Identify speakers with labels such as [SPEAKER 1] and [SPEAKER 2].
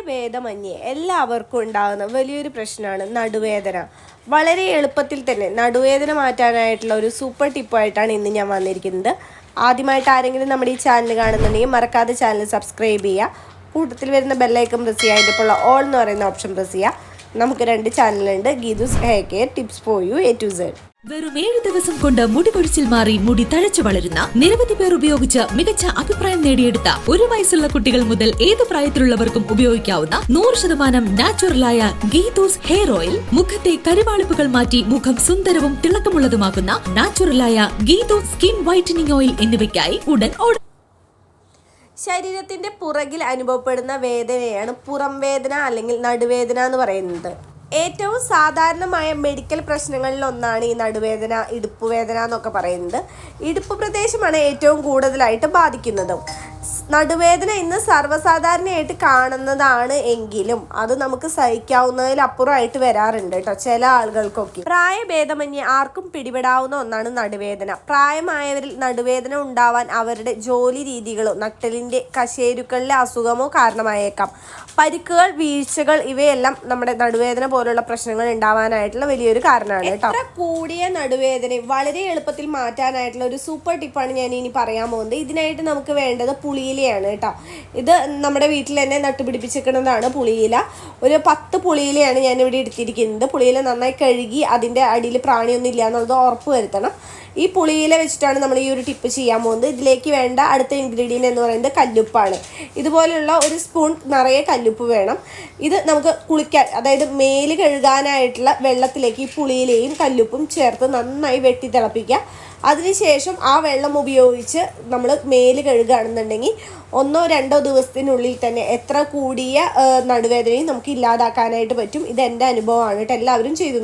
[SPEAKER 1] പ്രായഭേദമന്യേ എല്ലാവർക്കും ഉണ്ടാകുന്ന വലിയൊരു പ്രശ്നമാണ് നടുവേദന. വളരെ എളുപ്പത്തിൽ തന്നെ നടുവേദന മാറ്റാനായിട്ടുള്ള ഒരു സൂപ്പർ ടിപ്പായിട്ടാണ് ഇന്ന് ഞാൻ വന്നിരിക്കുന്നത്. ആദ്യമായിട്ട് ആരെങ്കിലും നമ്മുടെ ഈ ചാനൽ കാണുന്നുണ്ടെങ്കിൽ മറക്കാതെ ചാനൽ സബ്സ്ക്രൈബ് ചെയ്യുക. കൂട്ടത്തിൽ വരുന്ന ബെല്ലൈക്കൺ പ്രസ് ചെയ്യുക. അതിന്റെ ഇപ്പോൾ ഓൾ എന്ന് പറയുന്ന ഓപ്ഷൻ പ്രസ് ചെയ്യുക. നമുക്ക് രണ്ട് ചാനലുണ്ട് Geethu's hair care tips for you A to Z
[SPEAKER 2] വെറും ഏഴ് ദിവസം കൊണ്ട് മുടി കൊഴിച്ചിൽ മാറി മുടി തഴച്ചു വളരുന്ന നിരവധി പേർ ഉപയോഗിച്ച് മികച്ച അഭിപ്രായം നേടിയെടുത്ത ഒരു വയസ്സുള്ള കുട്ടികൾ മുതൽ ഏത് പ്രായത്തിലുള്ളവർക്കും ഉപയോഗിക്കാവുന്ന നൂറ് ശതമാനം നാച്ചുറലായ ഗീതൂസ് ഹെയർ ഓയിൽ. മുഖത്തെ കരിവാളിപ്പുകൾ മാറ്റി മുഖം സുന്ദരവും തിളക്കമുള്ളതുമാക്കുന്ന നാച്ചുറലായ ഗീതൂസ് സ്കിൻ വൈറ്റനിങ് ഓയിൽ എന്നിവയ്ക്കായി ഉടൻ ഓർഡർ.
[SPEAKER 1] ശരീരത്തിന്റെ പുറകിൽ അനുഭവപ്പെടുന്ന വേദനയാണ് പുറം വേദന അല്ലെങ്കിൽ നടുവേദന എന്ന് പറയുന്നത്. ഏറ്റവും സാധാരണമായ മെഡിക്കൽ പ്രശ്നങ്ങളിൽ ഒന്നാണ് ഈ നടുവേദന ഇടുപ്പ് വേദന എന്നൊക്കെ പറയുന്നത്. ഇടുപ്പ് പ്രദേശമാണ് ഏറ്റവും കൂടുതലായിട്ട് ബാധിക്കുന്നതും. നടുവേദന ഇന്ന് സർവസാധാരണയായിട്ട് കാണുന്നതാണ് എങ്കിലും അത് നമുക്ക് സഹിക്കാവുന്നതിലപ്പുറമായിട്ട് വരാറുണ്ട് കേട്ടോ ചില ആളുകൾക്കൊക്കെ. പ്രായഭേദമന്യേ ആർക്കും പിടിപെടാവുന്ന ഒന്നാണ് നടുവേദന. പ്രായമായവരിൽ നടുവേദന ഉണ്ടാവാൻ അവരുടെ ജോലി രീതികളോ നട്ടലിന്റെ കശേരുക്കളിലെ അസുഖമോ കാരണമായേക്കാം. പരിക്കുകൾ വീഴ്ചകൾ ഇവയെല്ലാം നമ്മുടെ നടുവേദന പോലുള്ള പ്രശ്നങ്ങൾ ഉണ്ടാവാനായിട്ടുള്ള വലിയൊരു കാരണമാണ് കേട്ടോ. കൂടിയ നടുവേദന വളരെ എളുപ്പത്തിൽ മാറ്റാനായിട്ടുള്ള ഒരു സൂപ്പർ ടിപ്പാണ് ഞാൻ ഇനി പറയാൻ പോകുന്നത്. ഇതിനായിട്ട് നമുക്ക് വേണ്ടത് പുളിയിലയാണ് കേട്ടോ. ഇത് നമ്മുടെ വീട്ടിൽ തന്നെ നട്ടുപിടിപ്പിച്ചിരിക്കുന്നതാണ് പുളിയില. ഒരു പത്ത് പുളിയിലയാണ് ഞാൻ ഇവിടെ എടുത്തിരിക്കുന്നത്. പുളിയില നന്നായി കഴുകി അതിന്റെ അടിയിൽ പ്രാണിയൊന്നും ഇല്ല എന്നുള്ളത് ഉറപ്പ് വരുത്തണം. ഈ പുളിയില വെച്ചിട്ടാണ് നമ്മൾ ഈ ഒരു ടിപ്പ് ചെയ്യാൻ പോകുന്നത്. ഇതിലേക്ക് വേണ്ട അടുത്ത ഇൻഗ്രീഡിയന്റ് എന്ന് പറയുന്നത് കല്ലുപ്പാണ്. ഇതുപോലെയുള്ള ഒരു സ്പൂൺ നിറയെ കല്ലുപ്പ് വേണം. ഇത് നമുക്ക് കുളിക്കാൻ അതായത് മേൽ കഴുകാനായിട്ടുള്ള വെള്ളത്തിലേക്ക് ഈ പുളിയിലയും കല്ലുപ്പും ചേർത്ത് നന്നായി വെട്ടി തിളപ്പിക്കുക അതിനുശേഷം ആ വെള്ളം ഉപയോഗിച്ച് നമ്മൾ മേൽ കഴുകുകയാണെന്നുണ്ടെങ്കിൽ ഒന്നോ രണ്ടോ ദിവസത്തിനുള്ളിൽ തന്നെ എത്ര കൂടിയ നടുവേദനയും നമുക്ക് ഇല്ലാതാക്കാനായിട്ട് പറ്റും. ഇത് എന്റെ അനുഭവമാണ്. കേട്ടോ എല്ലാവരും ചെയ്തു